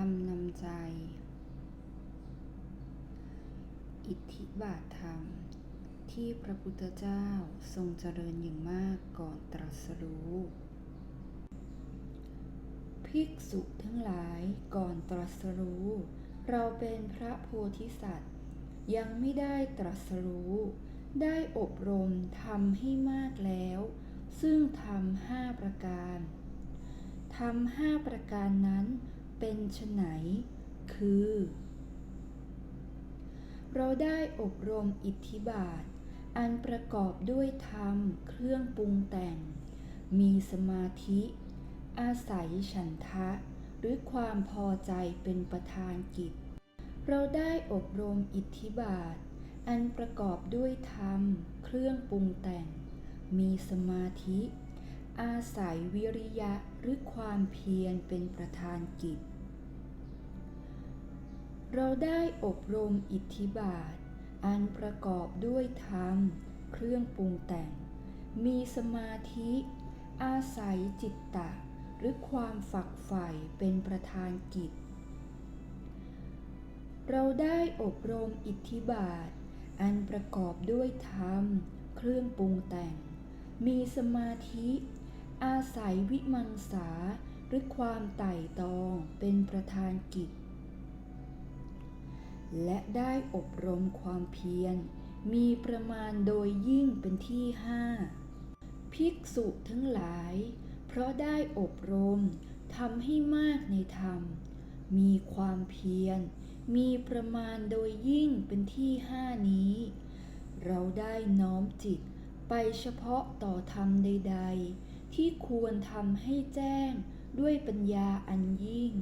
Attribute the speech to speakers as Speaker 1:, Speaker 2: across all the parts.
Speaker 1: รมนำใจ อิทธิบาทธรรม ที่พระพุทธเจ้าทรงเจริญอย่างมากก่อนตรัสรู้ ภิกษุทั้งหลายก่อนตรัสรู้ เราเป็นพระโพธิสัตว์ ยังไม่ได้ตรัสรู้ ได้อบรมทำให้มากแล้ว ซึ่งทำห้าประการทำห้าประการนั้น เป็นชไฉนคือ เราได้อบรมอิทธิบาท อันประกอบด้วยธรรมเครื่องปรุงแต่ง มีสมาธิ อาศัยฉันทะ หรือความพอใจเป็นประธานกิจ เราได้อบรมอิทธิบาท อันประกอบด้วยธรรมเครื่องปรุงแต่ง มีสมาธิ อาศัยวิริยะหรือความเพียรเป็นประธานกิจ เราได้อบรมอิทธิบาท อันประกอบด้วยธรรม เครื่องปรุงแต่ง มีสมาธิ อาศัยจิตตะ หรือความฝักใฝ่เป็นประธานกิจ เราได้อบรมอิทธิบาท อันประกอบด้วยธรรม เครื่องปรุงแต่งมีสมาธิ อาศัยวิมังสาหรือความไต่ตองเป็นประธานกิจ และได้อบรมความเพียร มีประมาณโดยยิ่งเป็นที่ห้าภิกษุทั้งหลาย เพราะได้อบรมทำให้มากในธรรม มีความเพียร มีประมาณโดยยิ่งเป็นที่ห้านี้ เราได้น้อมจิตไปเฉพาะต่อธรรมใด ๆ ที่ควรทำให้แจ้งด้วยปัญญาอันยิ่ง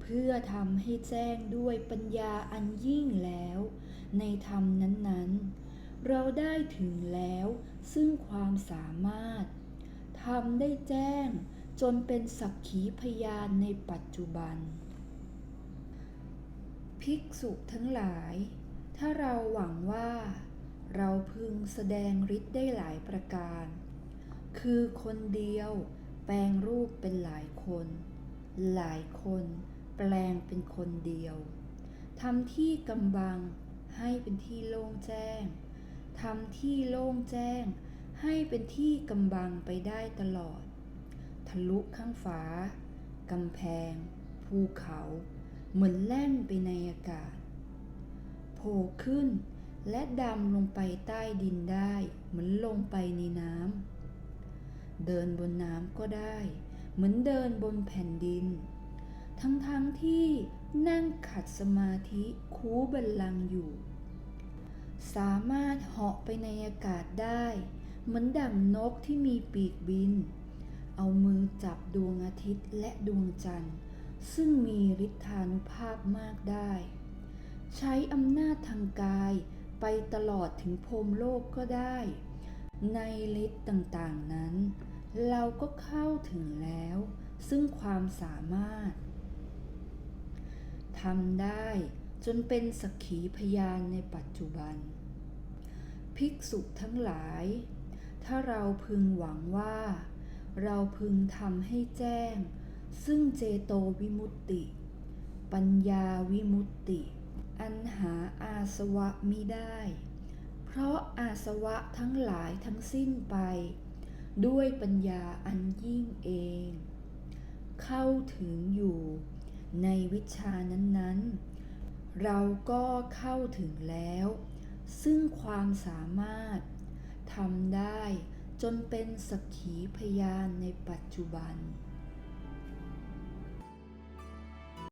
Speaker 1: เพื่อทำให้แจ้งด้วยปัญญาอันยิ่งแล้ว ในธรรมนั้นๆ เราได้ถึงแล้วซึ่งความสามารถทำได้แจ้งจนเป็นสักขีพยานในปัจจุบัน ภิกษุทั้งหลาย ถ้าเราหวังว่า เราพึงแสดงฤทธิ์ได้หลายประการ คือคนเดียว แปลงรูปเป็นหลายคน หลายคน แปลงเป็นคนเดียวทำที่กำบังให้เป็นที่โล่งแจ้งทำที่โล่งแจ้ง ให้เป็นที่กำบังไปได้ตลอด ทะลุข้างฟ้ากำแพง ภูเขา เหมือนแล่นไปในอากาศ โผล่ขึ้นและดำลงไปใต้ดินได้ เหมือนลงไปในน้ำ เดินบนน้ำก็ได้ เหมือนเดินบนแผ่นดิน ทั้งๆทที่นั่งขัดสมาธิคูบัลลังอยู่ สามารถเหาะไปในอากาศได้ เหมือนดั่งนกที่มีปีกบิน เอามือจับดวงอาทิตย์และดวงจันทร์ ซึ่งมีฤทธานุภาพมากได้ ใช้อำนาจทางกายไปตลอดถึงพรมโลกก็ได้ ในฤทธิ์ต่างๆนั้น เราก็เข้าถึงแล้ว ซึ่งความสามารถทำได้จนเป็นสักขีพยานในปัจจุบัน ภิกษุทั้งหลาย ถ้าเราพึงหวังว่า เราพึงทำให้แจ้ง ซึ่งเจโตวิมุตติ ปัญญาวิมุตติ อันหาอาสวะมิได้ เพราะอาสวะทั้งหลายทั้งสิ้นไป ด้วยปัญญาอันยิ่งเอง เข้าถึงอยู่ในวิชานั้นๆ เราก็เข้าถึงแล้ว ซึ่งความสามารถทำได้จนเป็นสักขีพยานในปัจจุบัน